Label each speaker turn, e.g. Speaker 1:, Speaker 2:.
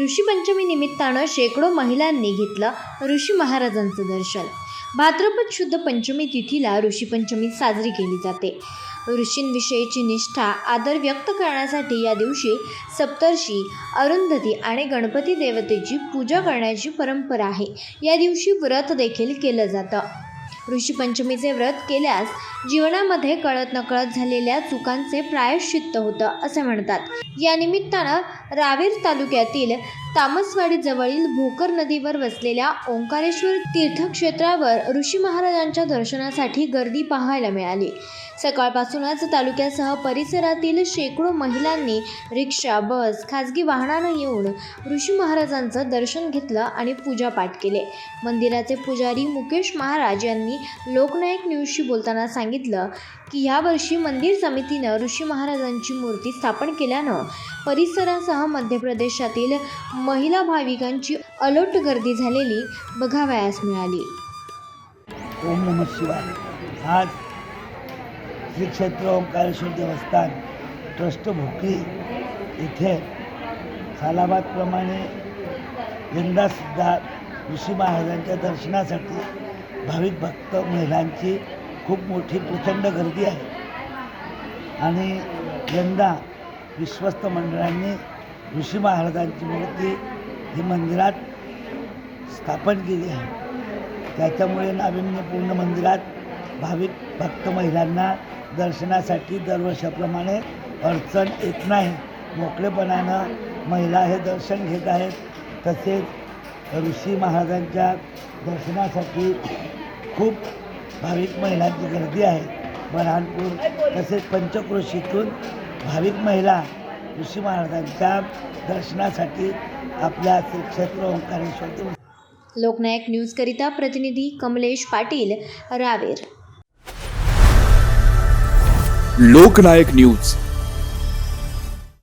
Speaker 1: ऋषीपंचमी निमित्तानं शेकडो महिलांनी घेतलं ऋषी महाराजांचं दर्शन. भाद्रपद शुद्ध पंचमी तिथीला ऋषीपंचमी साजरी केली जाते. ऋषींविषयीची निष्ठा आदर व्यक्त करण्यासाठी या दिवशी सप्तर्षी अरुंधती आणि गणपती देवतेची पूजा करण्याची परंपरा आहे. या दिवशी व्रत देखील केलं जातं. ऋषीपंचमीचे व्रत केल्यास जीवनामध्ये कळत नकळत झालेल्या चुकांचे प्रायश्चित्त होतं असे म्हणतात. या निमित्तानं रावेर तालुक्यातील तामसवाडीजवळील भोकर नदीवर वसलेल्या ओंकारेश्वर तीर्थक्षेत्रावर ऋषी महाराजांच्या दर्शनासाठी गर्दी पाहायला मिळाली. सकाळपासूनच तालुक्यासह परिसरातील शेकडो महिलांनी रिक्षा बस खाजगी वाहनानं येऊन ऋषी महाराजांचं दर्शन घेतलं आणि पूजापाठ केले. मंदिराचे पुजारी मुकेश महाराज यांनी लोकनायक न्यूजशी बोलताना सांगितलं की यावर्षी मंदिर समितीनं ऋषी महाराजांची मूर्ती स्थापन केल्यानं परिसरासह मध्य प्रदेशातील महिला भाविकांची अलोट गर्दी झालेली बघावयास मिळाली.
Speaker 2: ओम नम शिवाय. आज श्री क्षेत्र ओंकारेश्वर देवस्थान ट्रस्ट भोकरी इथे सालाबादप्रमाणे यंदासुद्धा ऋषी महाराजांच्या दर्शनासाठी भाविक भक्त महिलांची खूप मोठी प्रचंड गर्दी आहे. आणि यंदा विश्वस्त मंडळांनी ऋषी महाराजांची मूर्ती ही मंदिरात स्थापन केली आहे. त्याच्यामुळे नाविन्यपूर्ण मंदिरात भाविक भक्त महिलांना दर्शनासाठी दरवर्षाप्रमाणे अडचण येत नाही. मोकळेपणानं महिला हे दर्शन घेत आहेत. तसेच ऋषी महाराजांच्या दर्शनासाठी खूप भाविक महिलांची गर्दी आहे. बऱ्हाणपूर तसेच पंचक्रोशीतून भाविक महिला ऋषी महाराजांच्या दर्शनासाठी आपल्या श्री क्षेत्र ओंकारेश्वर
Speaker 1: लोकनायक न्यूजकरिता प्रतिनिधी कमलेश पाटील रावेर.
Speaker 3: लोकनायक न्यूज.